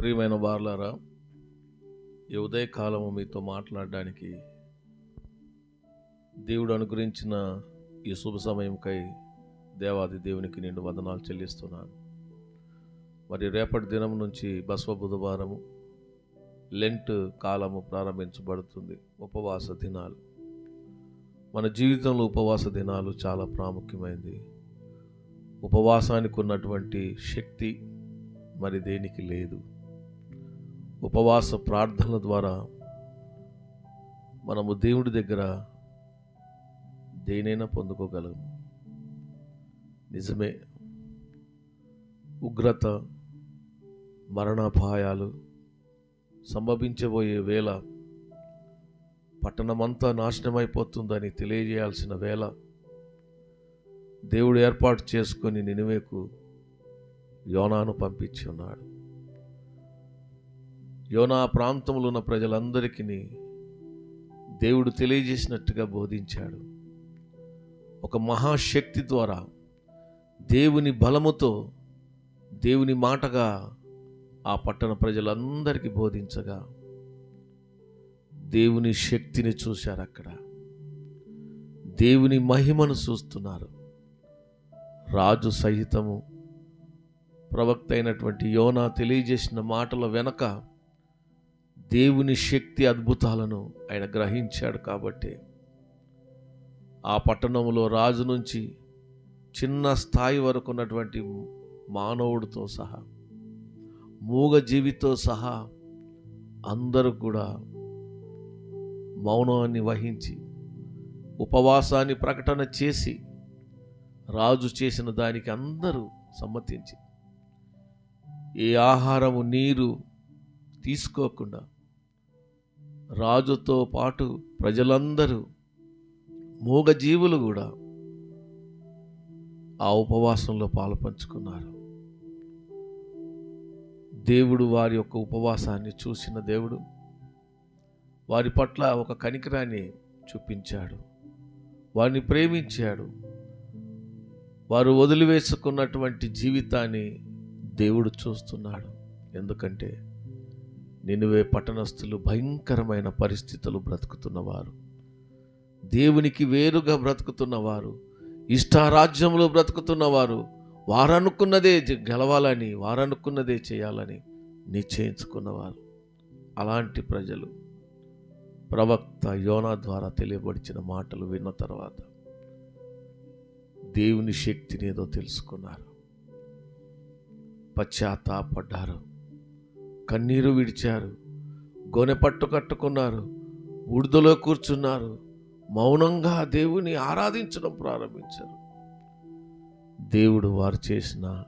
ప్రియమైన వార్లారా ఈ ఉదయకాలము మీతో మాట్లాడడానికి దేవుడు అనుగ్రహించిన ఈ శుభ సమయంకై దేవాది దేవునికి నేను వందనాలు చెల్లిస్తున్నాను. మరి రేపటి దినం నుంచి బస్వ బుధవారము లెంట్ కాలము ప్రారంభించబడుతుంది. ఉపవాస దినాలు. మన జీవితంలో ఉపవాస దినాలు చాలా ప్రాముఖ్యమైనది. ఉపవాసానికి ఉన్నటువంటి శక్తి మరి దేనికి లేదు. ఉపవాస ప్రార్థనల ద్వారా మనము దేవుడి దగ్గర దేనైనా పొందుకోగలము నిజమే. ఉగ్రత మరణాపాయాలు సంభవించబోయే వేళ పట్టణమంతా నాశనమైపోతుందని తెలియజేయాల్సిన వేళ దేవుడు ఏర్పాటు చేసుకొని నినివేకు యోనాను పంపించి ఉన్నాడు. యోనా ప్రాంతంలో ఉన్న ప్రజలందరికీ దేవుడు తెలియజేసినట్టుగా బోధించాడు. ఒక మహాశక్తి ద్వారా దేవుని బలముతో దేవుని మాటగా ఆ పట్టణ ప్రజలందరికీ బోధించగా దేవుని శక్తిని చూశారు అక్కడ. దేవుని మహిమను చూస్తున్నారు. రాజు సహితము ప్రవక్త అయినటువంటి యోనా తెలియజేసిన మాటల వెనక దేవుని శక్తి అద్భుతాలను ఆయన గ్రహించాడు కాబట్టి ఆ పట్టణంలో రాజు నుంచి చిన్న స్థాయి వరకు ఉన్నటువంటి మానవుడితో సహా మూగ జీవితో సహా అందరూ కూడా మౌనాన్ని వహించి ఉపవాసాన్ని ప్రకటన చేసి రాజు చేసిన దానికి అందరూ సమ్మతించి ఏ ఆహారము నీరు తీసుకోకుండా రాజుతో పాటు ప్రజలందరూ మూగజీవులు కూడా ఆ ఉపవాసంలో పాలుపంచుకున్నారు. దేవుడు వారి యొక్క ఉపవాసాన్ని చూసిన దేవుడు వారి పట్ల ఒక కనికరాన్ని చూపించాడు. వారిని ప్రేమించాడు. వారు వదిలివేసుకున్నటువంటి జీవితాన్ని దేవుడు చూస్తున్నాడు. ఎందుకంటే నినువే పట్టణస్థులు భయంకరమైన పరిస్థితులు బ్రతుకుతున్నవారు. దేవునికి వేరుగా బ్రతుకుతున్నవారు ఇష్టారాజ్యంలో బ్రతుకుతున్నవారు వారనుకున్నదే గెలవాలని వారనుకున్నదే చేయాలని నిశ్చయించుకున్నవారు. అలాంటి ప్రజలు ప్రవక్త యోనా ద్వారా తెలియబడిచిన మాటలు విన్న తర్వాత దేవుని శక్తిని ఏదో తెలుసుకున్నారు. పశ్చాత్తాపడ్డారు. కన్నీరు విడిచారు. గొనె పట్టు కట్టుకున్నారు. ఉడుదలో కూర్చున్నారు. మౌనంగా దేవుని ఆరాధించడం ప్రారంభించారు. దేవుడు వారు చేసిన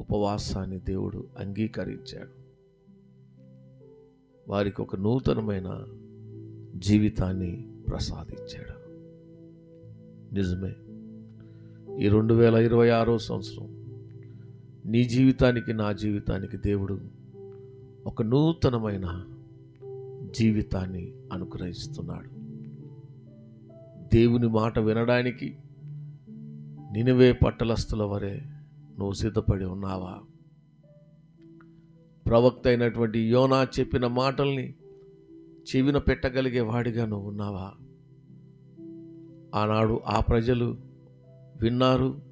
ఉపవాసాన్ని దేవుడు అంగీకరించాడు. వారికి ఒక నూతనమైన జీవితాన్ని ప్రసాదించాడు. నిజమే. ఈ రెండు వేల ఇరవై ఆరో సంవత్సరం నీ జీవితానికి నా జీవితానికి దేవుడు ఒక నూతనమైన జీవితాన్ని అనుగ్రహిస్తున్నాడు. దేవుని మాట వినడానికి నినివే పట్టలస్తుల వరే నువ్వు సిద్ధపడి ఉన్నావా? ప్రవక్త అయినటువంటి యోనా చెప్పిన మాటల్ని చెవిన పెట్టగలిగే వాడిగా నువ్వు ఉన్నావా? ఆనాడు ఆ ప్రజలు విన్నారు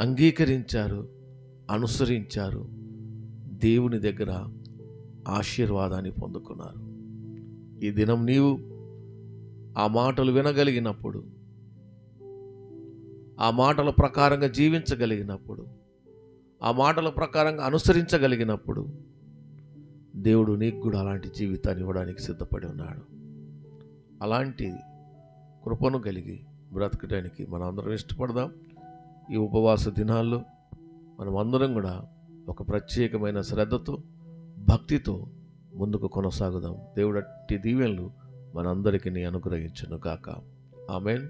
అంగీకరించారు అనుసరించారు దేవుని దగ్గర ఆశీర్వాదాన్ని పొందుకున్నారు. ఈ దినం నీవు ఆ మాటలు వినగలిగినప్పుడు ఆ మాటల ప్రకారంగా జీవించగలిగినప్పుడు ఆ మాటల ప్రకారంగా అనుసరించగలిగినప్పుడు దేవుడు నీకు కూడా అలాంటి జీవితాన్ని ఇవ్వడానికి సిద్ధపడి ఉన్నాడు. అలాంటి కృపను కలిగి బ్రతకడానికి మనం అందరం ఇష్టపడదాం. ఈ ఉపవాస దినాల్లో మనం అందరం కూడా ఒక ప్రత్యేకమైన శ్రద్ధతో భక్తితో ముందుకు కొనసాగుదాం. దేవుడట్టి దీవెనలు మనందరికీ అనుగ్రహించును గాక ఆమెన్.